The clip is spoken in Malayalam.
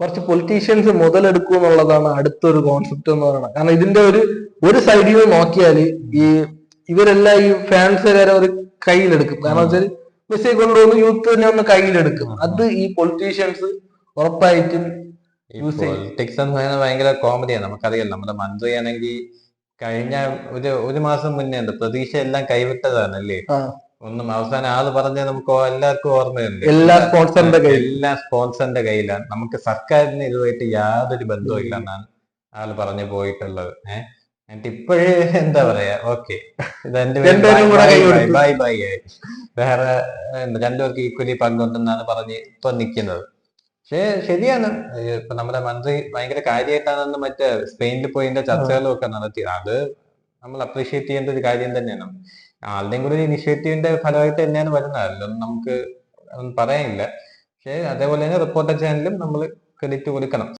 കുറച്ച് പൊളിറ്റീഷ്യൻസ് മുതലെടുക്കും എന്നുള്ളതാണ് അടുത്തൊരു കോൺസെപ്റ്റ് എന്ന് പറയുന്നത്. കാരണം ഇതിന്റെ ഒരു ഒരു സൈഡിൽ നിന്ന് നോക്കിയാൽ ഈ ഇവരെല്ലാം ഈ ഫാൻസുകാരെ ഒരു കയ്യിലെടുക്കും. കാരണം വെച്ചാൽ മെസ്സിയെ കൊണ്ടുവന്ന് യൂത്ത് തന്നെ ഒന്ന് കയ്യിലെടുക്കും. അത് ഈ പൊളിറ്റീഷ്യൻസ് ഉറപ്പായിട്ടും. പൊളിറ്റിക്സ് എന്ന് പറയുന്നത് ഭയങ്കര കോമഡിയാണ് നമുക്കറിയാം നമ്മുടെ മന്ത്രി ആണെങ്കിൽ കഴിഞ്ഞ ഒരു ഒരു മാസം മുന്നേ ഉണ്ട്. പ്രതീക്ഷ എല്ലാം കൈവിട്ടതാണ് അല്ലേ ഒന്നും അവസാനം ആൾ പറഞ്ഞ നമുക്ക് എല്ലാവർക്കും ഓർമ്മയുണ്ട്. എല്ലാ സ്പോൺസറിന്റെ കയ്യിൽ. എല്ലാ സ്പോൺസറിന്റെ കയ്യിലാണ്. നമുക്ക് സർക്കാരിന് ഇതുമായിട്ട് യാതൊരു ബന്ധവും ഇല്ല എന്നാണ് ആൾ പറഞ്ഞു പോയിട്ടുള്ളത്. ഏഹ് എന്നിട്ട് ഇപ്പോഴേ എന്താ പറയാ? ഓക്കെ. ഇത് എന്റെ കൈ കൊടുത്തു. ബൈ ആയി. വേറെ രണ്ടുപേർക്ക് ഈക്വലി പങ്കുണ്ടെന്നാണ് പറഞ്ഞ് ഇപ്പൊ നിൽക്കുന്നത് പക്ഷേ ശരിയാണ്. ഇപ്പൊ നമ്മുടെ മന്ത്രി ഭയങ്കര കാര്യമായിട്ടാണെന്ന് മറ്റേ സ്പെയിനിൽ പോയി ഇതിന്റെ ചർച്ചകളും ഒക്കെ നടത്തി. അത് നമ്മൾ അപ്രീഷിയേറ്റ് ചെയ്യേണ്ട ഒരു കാര്യം തന്നെയാണ്. ആളുടെയും കൂടി ഇനിഷ്യേറ്റീവിന്റെ ഫലമായിട്ട് തന്നെയാണ് വരുന്നത്. അതിലൊന്നും നമുക്ക് പറയാനില്ല. പക്ഷേ അതേപോലെ തന്നെ റിപ്പോർട്ടർ ചാനലും നമ്മൾ ക്രെഡിറ്റ് കൊടുക്കണം.